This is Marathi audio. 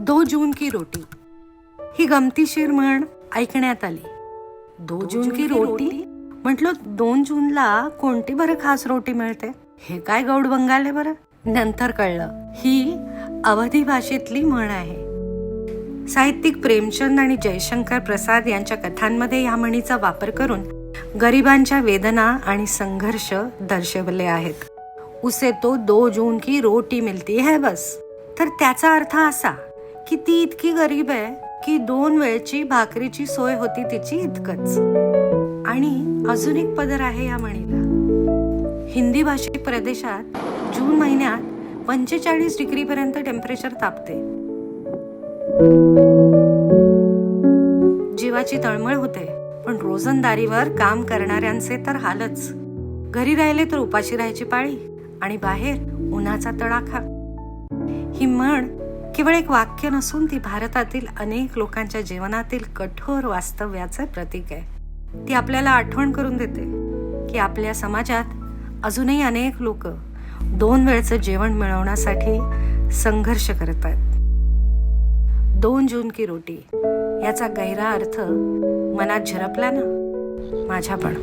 दो जून की रोटी। ही गमतीशीर म्हण ऐकण्यात आली। दो जून की रोटी? म्हटलं दोन जूनला कोणती बरं खास रोटी मिळते? हे काय गौड बंगाल आहे बरं? नंतर कळलं ही अवधी भाषेतली म्हण आहे. साहित्यिक प्रेमचंद आणि जयशंकर प्रसाद यांच्या कथांमध्ये या म्हणीचा वापर करून गरिबांच्या वेदना आणि संघर्ष दर्शवले आहेत. उसे तो दो जून की रोटी मिळती है बस. तर त्याचा अर्थ असा की ती इतकी गरीब आहे की दोन वेळची भाकरीची सोय होती तिची इतकंच. आणि अजून एक पदर आहे या म्हणीला. हिंदी भाषिक प्रदेशात जून महिन्यात पंचेचाळीस डिग्री पर्यंत टेम्परेचर तापते. जीवाची तळमळ होते पण रोजंदारीवर काम करणाऱ्यांचे तर हालच. घरी राहिले तर उपाशी राहायची पाळी आणि बाहेर उन्हाचा तडाखा. ही म्हण केवळ एक वाक्य नसून ती भारतातील अनेक लोकांच्या जीवनातील कठोर वास्तव्याचे प्रतीक आहे. ती आपल्याला आठवण करून देते की आपल्या समाजात अजूनही अनेक लोक दोन वेळचं जेवण मिळवण्यासाठी संघर्ष करत आहेत. दोन जून की रोटी याचा गहिरा अर्थ मनात झिरपला ना? माझ्या पण